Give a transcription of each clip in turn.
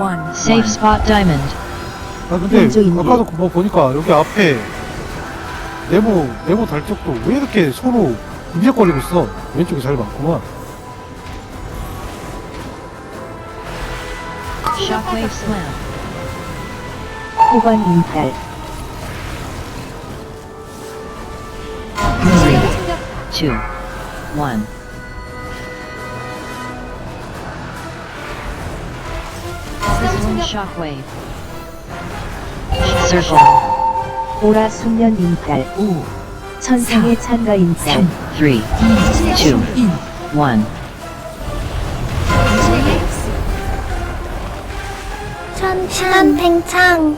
One. Safe spot diamond. 아 근데 왼쪽인데. 아까도 뭐 보니까 여기 앞에 네모 네모 달쪽도 왜 이렇게 서로 공격거리고 있어 왼쪽이 잘 맞구만 Shockwave slam. 후반 인탈 Three, two, one. Shockwave. Circle. 오라 숙련 인탈 오. 천상의 찬가 인탈 Three, two, 인. one. 천탄 팽창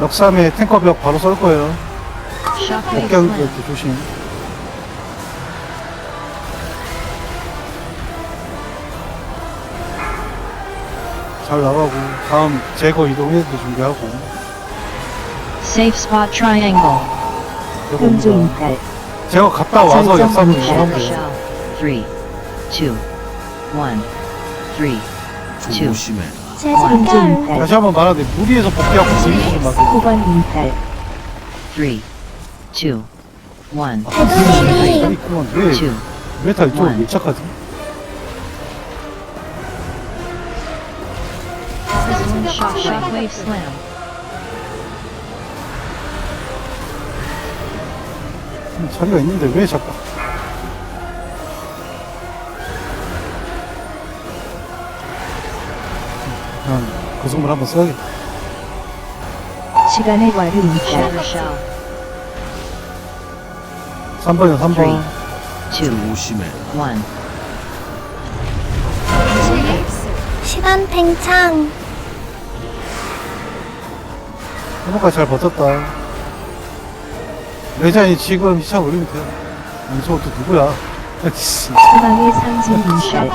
역삼에 탱커벽 바로 쏠 거예요 Shockwave. 이렇게 조심 잘 나가고 다음 제거 이동해서 준비하고 Safe spot triangle. 제거 음주 옵니다. 인탈 제가 갔다 와서 절정 역삼으로 인탈. 이동하면 돼요 Shell. Three, two, one. Three, two, 제 음주 색깔 인탈 다시 한번 말하는데 무리해서 복귀하고 재밌는 맛을 후반 인탈 three, two, one. 배도내리 아니 그만 왜 Two, 메타 이쪽으로 one. 왜 착하지? Shockwave slam. 음, 자리가 있는데 왜 자꾸 그냥 그 선물 한번 써야겠다 시간의 shell. 3번이야 3번 Three, two, one. 시간 팽창 해먹까지 잘 버텼다. 레자인이 지금 희창 올리면 돼 아니 저것도 누구야? 씨, 희망의 상징 인탈.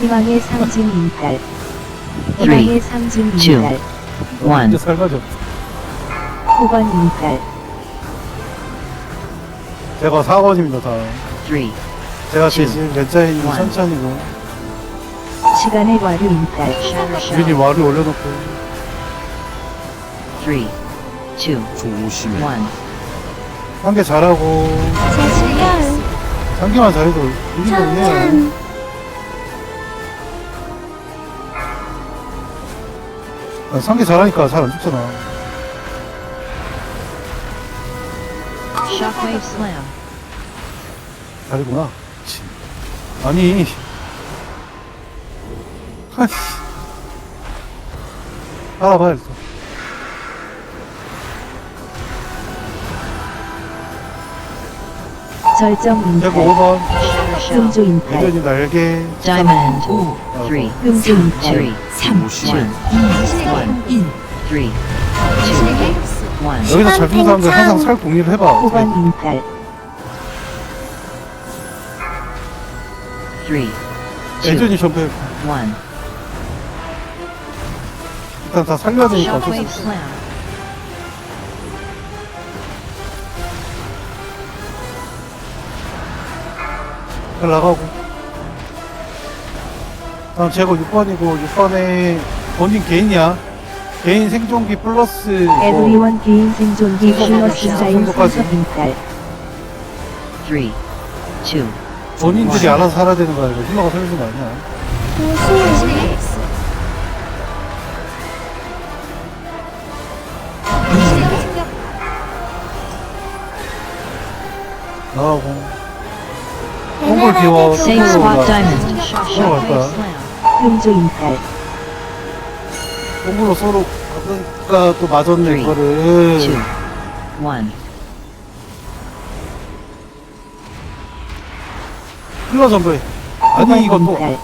희망의 상징 인탈 희망의 상징 인탈 one. 이제 살가죠 후반 인탈 제가 4번입니다 다음 Three, 제가 레자인이 one. 천천히고 시간의 와류 인탈 shell. 와류 올려놓고 Three, two, one. 한개 잘하고. 제한 개만 잘해도 이긴 거네 천탄 상계 잘하니까 잘 안 죽잖아. Shockwave slam. 잘구나. 치. 아니. 아씨. 알아봐야겠어 제가 인탈 5번 Shatter shell. 음주 인탈 예전이 날개 Diamond. 오. Three, 음주 인탈 three, 삼. one, one, 인. three, two, one. 여기서 잡힌 사람들. 항상 살 공유를 해봐 후반 인탈 Three, two, 예전이 전부. 일단 다 살려야 되니까 어쩔 수 없어 잘 나가고. 다음 제거 6번이고 6번에 본인 개인이야. 개인 생존기 플러스 뭐 에브리원 개인 생존기 플러스. 순서 본인들이 알아서 살아야 되는 거야 이거 힐러가 살려주는 거 아니야. 나가고 콩골 비워 Safe spot 올라 diamond. 콩골 갈 거야. 음주 인탈 콩골로 서로 가니까 또 맞았네 Three, 이거를 Two, one. 힐러 전부해 후반 아니 이건 또 인탈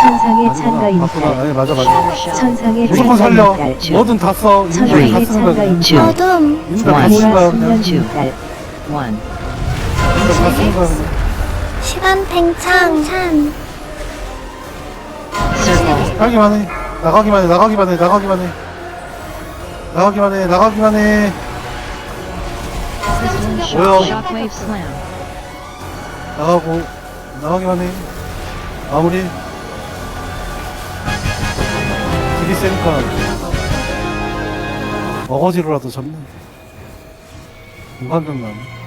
천상의 찬가 아니구나 맞구나 인탈 아니 맞아 맞아 shell. 천상의 무조건 찬가 살려 인탈 뭐든 다써 있는 천상의 거다 쓰는 찬가 거야 Two. 인탈 어둠 있는 거다 One. 쓰는 거야 오라 그냥 two. 인탈 One. 있는 거다 쓰는 거야 그냥 시간 팽창. 찬. 나가기만 해. 나가기만 해. 나가기만 해. 나가기만 해. 나가기만 해. 나가기만 해. slam. 나가고 나가기만 해. 마무리. 딜이 세니까 어거지로라도 공간장 나네